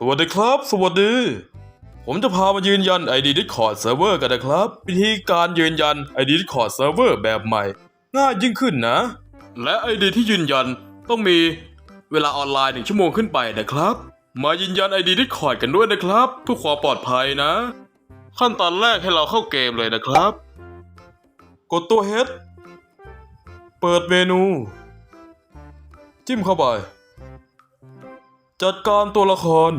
สวัสดีครับ สวัสดี ผมจะพามายืนยัน ID Discord Server กันนะครับ วิธีการยืนยัน ID Discord Server แบบใหม่ ง่ายยิ่งขึ้นนะ และ ID ที่ยืนยันต้องมีเวลาออนไลน์หนึ่งชั่วโมงขึ้นไปนะครับ มายืนยัน ID Discord กันด้วยนะครับเพื่อความปลอดภัยนะ ขั้นตอนแรกให้เราเข้าเกมเลยนะครับ กดตัว H เปิดเมนู จิ้มเข้าไป จัดการตัวละคร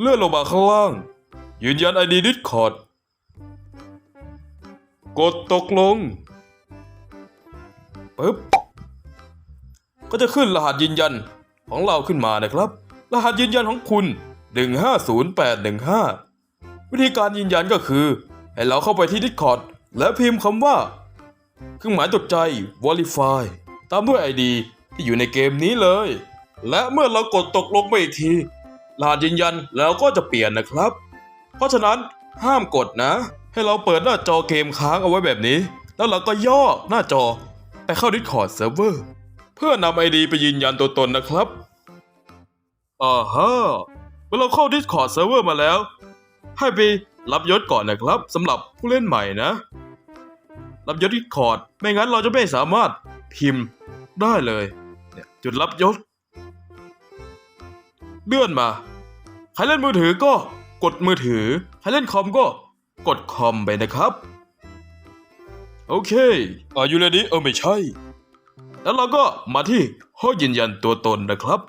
เลื่อนลงมาข้างล่าง ยืนยัน ID Discord กดตกลงปึ๊บ ก็จะขึ้นรหัสยืนยันของเราขึ้นมานะครับ รหัสยืนยันของคุณ 150815 วิธีการยืนยันก็คือ ให้เราเข้าไปที่ Discord และพิมพ์คำว่า เครื่องหมายตกใจ Verify ตามด้วย ID ที่อยู่ในเกมนี้เลย และเมื่อเรากดตกลงไปอีกทีรหัสยืนยันแล้วก็จะเปลี่ยนนะครับ เพราะฉะนั้นห้ามกดนะ ให้เราเปิดหน้าจอเกมค้างเอาไว้แบบนี้ แล้วเราก็ย่อหน้าจอไปเข้า Discord Server เพื่อนำ ID ไปยืนยันตัวตนนะครับอ่าฮะเมื่อเราเข้า Discord Server มาแล้ว ให้ไปรับยศก่อนนะครับสำหรับผู้เล่นใหม่นะ รับยศ Discord ไม่งั้นเราจะไม่สามารถพิมพ์ได้เลยเนี่ยจุดรับยศ เลื่อนมา ใครเล่นมือถือก็กดมือถือ ใครเล่นคอมก็กดคอมไปนะครับ โอเคอายุเรดี้เออไม่ใช่ แล้วเราก็มาที่ห้องยืนยันตัวตนนะครับ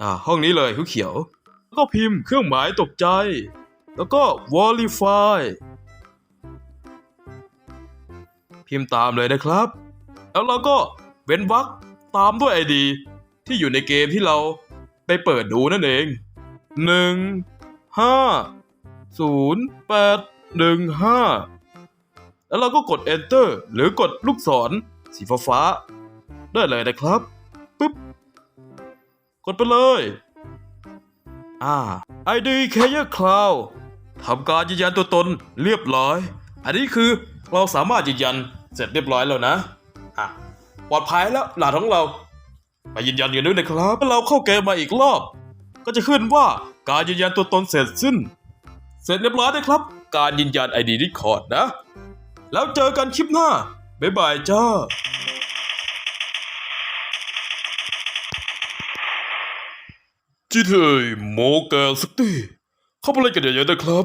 อ่าห้องนี้เลยเขียวๆแล้วก็พิมพ์เครื่องหมายตกใจ แล้วก็ verify พิมพ์ตามเลยนะครับ แล้วเราก็เว้นวรรคตามด้วย ID ที่อยู่ในเกมที่เรา ไปเปิดดูนั่นเองหนึ่งห้าศูนย์แปดหนึ่งห้าแล้วเราก็กด enter หรือกดลูกศร สีฟ้าๆได้เลยนะครับปึ๊บกดไปเลยอ่า ID Carrier Cloud ทำการยืนยันตัวตนเรียบร้อย อันนี้คือเราสามารถยืนยันเสร็จเรียบร้อยแล้วนะอะปลอดภัยแล้วหลานของเรา ไปยืนยันกันด้วยนะครับถ้าเราเข้าเกมมาอีกรอบ ก็จะขึ้นว่าการยืนยันตัวตนเสร็จสิ้น เสร็จเรียบร้อยนะครับ การยืนยัน ID Discord นะ แล้วเจอกันคลิปหน้า บ๊ายบายจ้า GTA โมแกนสักทีเข้าไปเล่นกันเยอะๆนะครับ